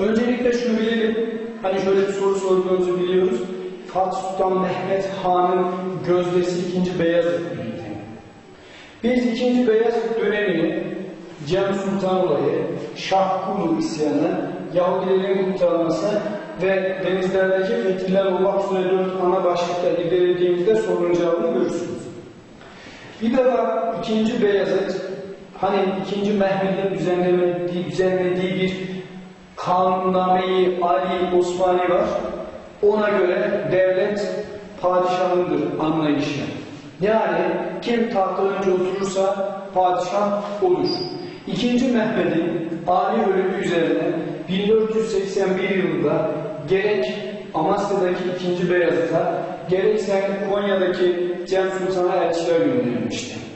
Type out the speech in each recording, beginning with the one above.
Öncelikle şunu bilelim. Hani şöyle bir soru sorduğunuzu biliyoruz. Fatih Sultan Mehmet Han'ın gözdesi 2. Beyazıt dönemi. Biz 2. Beyazıt dönemini Cem Sultan olayı, Şahkulu isyanı, Yahudilerin kurtarılması ve denizlerdeki fetihler olmak üzere dört ana başlıkta irdelediğimizde sorunun cevabını görürsünüz. Bir defa 2. Beyazıt, hani 2. Mehmet'in düzenlemediği, düzenlediği bir kanunnameyi Ali Osmani var. Ona göre devlet padişahındır anlayışı. Yani kim tahta önce oturursa padişah olur. İkinci Mehmet'in ani ölümü üzerine 1481 yılında gerek Amasya'daki ikinci Beyazıt'a gerekse Konya'daki Cem Sultan'a elçiler gönderilmişti.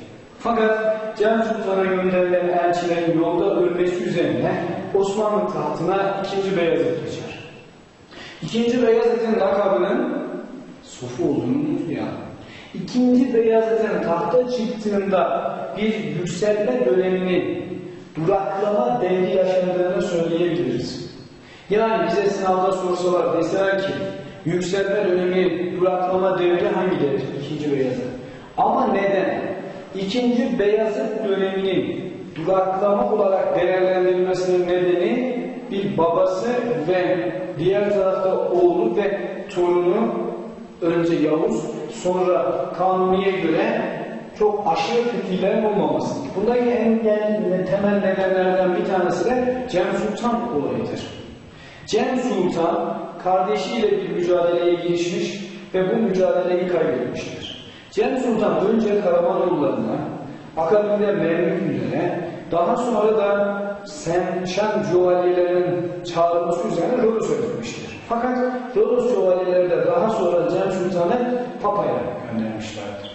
Fakat Sultan'a gönderilen elçilerin yolda ölmesi üzerine Osmanlı tahtına ikinci Beyazıt geçer. İkinci Beyazıt'ın lakabının Sofu olduğunu unutmayalım. İkinci Beyazıt'ın tahta çıktığında bir yükselme döneminin duraklama devri yaşandığını söyleyebiliriz. Yani bize sınavda sorsalar deseler ki yükselme dönemi duraklama devri hangi devir? İkinci Beyazıt. Ama neden? İkinci Beyazıt döneminin duraklama olarak değerlendirilmesinin nedeni bir babası ve diğer tarafta oğlu ve torunu önce Yavuz sonra Kanuni'ye göre çok aşırı fetihlerin olmaması. Bundaki en gel- temel nedenlerden bir tanesi de Cem Sultan olayıdır. Cem Sultan kardeşiyle bir mücadeleye girişmiş ve bu mücadeleyi kaybetmiştir. Cem Sultan önce Karamanoğullarına, akabinde Memlüklere, daha sonra da Senşan Cuvalilerin çağrılması üzerine Rodos ödülmüştür. Fakat Rodos Cuvalileri de daha sonra Cem Sultan'ı Papa'ya göndermişlerdir.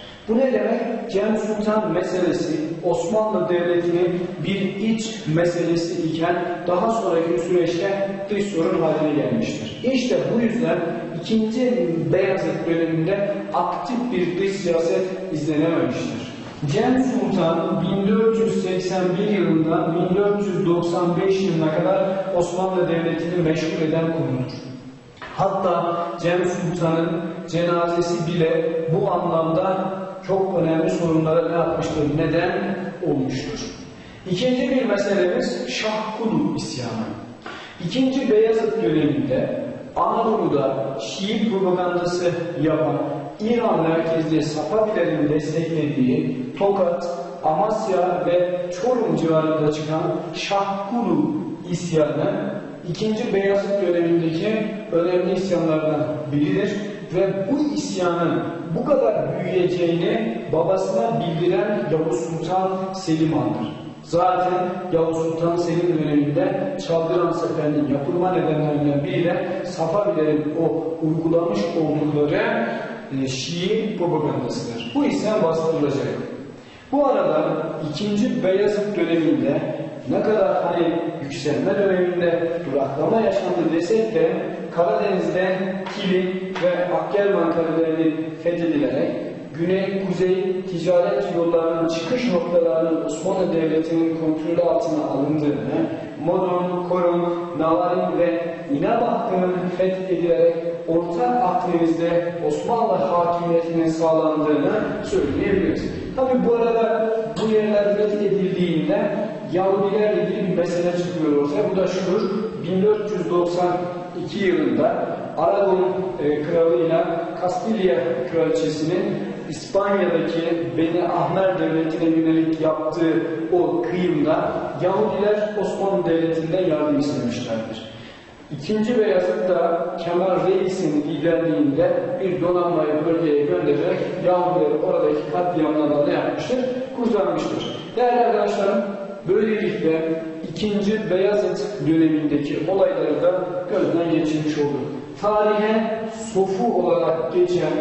Cem Sultan meselesi Osmanlı Devleti'nin bir iç meselesi iken daha sonraki süreçte dış sorun haline gelmiştir. İşte bu yüzden ikinci Beyazıt döneminde aktif bir dış siyaset izlenememiştir. Cem Sultan 1481 yılından 1495 yılına kadar Osmanlı Devleti'ni meşgul eden konudur. Hatta Cem Sultan'ın cenazesi bile bu anlamda çok önemli sorunlara ne yapmıştır? Neden olmuştur. İkinci bir meselemiz Şahkulu isyanı. İkinci Beyazıt döneminde Anadolu'da Şii propagandası yapan İran merkezli Safavilerin desteklediği Tokat, Amasya ve Çorum civarında çıkan Şahkulu isyanı İkinci Beyazıt dönemindeki önemli isyanlardan biridir ve bu isyanın bu kadar büyüyeceğini babasına bildiren Yavuz Sultan Selim Han'dır. Zaten Yavuz Sultan Selim döneminde Çaldıran Seferinin yapılma nedenlerinden biri de Safavilerin o uygulamış oldukları e, Şii propagandasıdır. Bu isyan bastırılacak. Bu arada ikinci Beyazıt döneminde ne kadar hani yükselme döneminde duraklama yaşandı desek de Karadeniz'de Kili ve Akgelman kaleleri fethedilerek güney-kuzey ticaret yollarının çıkış noktalarının Osmanlı Devleti'nin kontrolü altına alındığını, Modon, Korum, Navarin ve İnebahtı'nın fethedilerek Orta Akdeniz'de Osmanlı hakimiyetinin sağlandığını söyleyebiliriz. Tabi bu arada bu yerler fethedildiğinde Yahudilerle ilgili bir mesele çıkıyor ortaya. Bu da şudur. 1492 yılında Aragon e, kralıyla Kastilya kraliçesinin İspanya'daki Beni Ahmer devletine yönelik yaptığı o kıyımda Yahudiler Osmanlı devletinden yardım istemişlerdir. İkinci Beyazıt da Kemal Reis'in liderliğinde bir donanmayı bölgeye göndererek Yahudileri oradaki katliamlardan ne yapmıştır? Kurtarmıştır. Değerli arkadaşlarım, böylelikle ikinci Beyazıt dönemindeki olayları da gözden geçirmiş olduk. Tarihe sofu olarak geçen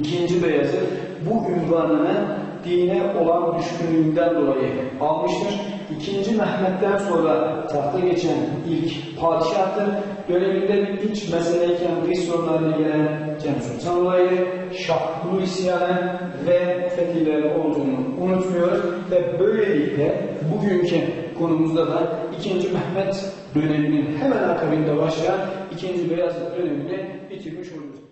ikinci Beyazıt bu ünvanını dine olan düşkünlüğünden dolayı almıştır. İkinci Mehmet'ten sonra tahta geçen ilk padişahtır. Döneminde iç meseleyken dış sorunlarına gelen Cem Sultan olayı, Şahkulu isyanı ve fetihleri olduğunu unutmuyoruz. Ve böylelikle bugünkü konumuzda da 2. Mehmet döneminin hemen akabinde başlayan 2. Beyazıt dönemini bitirmiş oluyoruz.